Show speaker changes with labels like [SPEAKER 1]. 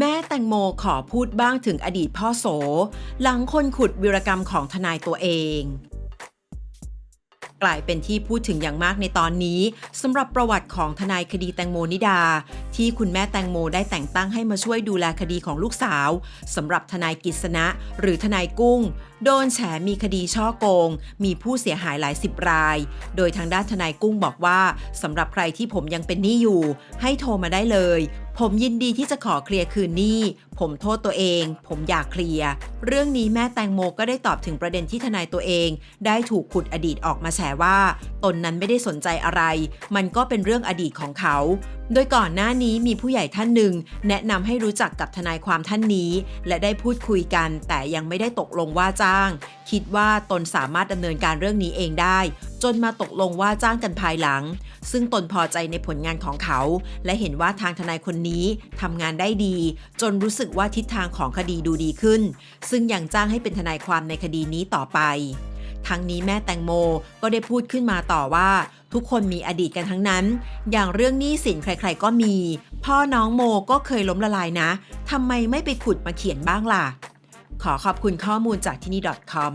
[SPEAKER 1] แม่แตงโมขอพูดบ้างถึงอดีตพ่อโส หลังคนขุดวิรกรรมของทนายตัวเอง กลายเป็นที่พูดถึงอย่างมากในตอนนี้สำหรับประวัติของทนายคดีแตงโมนิดา ที่คุณแม่แตงโมได้แต่งตั้งให้มาช่วยดูแลคดีของลูกสาวสำหรับทนายกิษณะ หรือทนายกุ้ง โดนแฉมีคดีช่อโกง มีผู้เสียหายหลายสิบราย โดยทางด้านทนายกุ้งบอกว่าสำหรับใครที่ผมยังเป็นหนี้อยู่ ให้โทรมาได้เลย ผมยินดีที่จะขอเคลียร์คืนหนี้ ผมโทษตัวเอง ผมอยากเคลียร์ เรื่องนี้แม่แตงโมก็ได้ตอบถึงประเด็นที่ทนายตัวเอง ได้ถูกขุดอดีตออกมาแฉว่า ตนนั้นไม่ได้สนใจอะไร มันก็เป็นเรื่องอดีตของเขา โดยก่อนหน้านี้มีผู้ใหญ่ท่านหนึ่ง แนะนำให้รู้จักกับทนายความท่านนี้ และได้พูดคุยกัน แต่ยังไม่ได้ตกลงว่าจ้าง คิดว่าตนสามารถดำเนินการเรื่องนี้เองได้ จนมาตกลงว่าจ้างกันภายหลัง ซึ่งตนพอใจในผลงานของเขา และเห็นว่าทางทนายคนนี้ทำงานได้ดี จนรู้สึกว่าทิศทางของคดีดูดีขึ้น ซึ่งยังจ้างให้เป็นทนายความในคดีนี้ต่อไปทั้งนี้แม่แตงโมก็ได้พูดขึ้นมาต่อว่า ทุกคนมีอดีตกันทั้งนั้น อย่างเรื่องหนี้สินใครๆก็มี พ่อน้องโมก็เคยล้มละลายนะทำไมไม่ไปขุดมาเขียนบ้างล่ะ ขอขอบคุณข้อมูลจากที่นี่ .com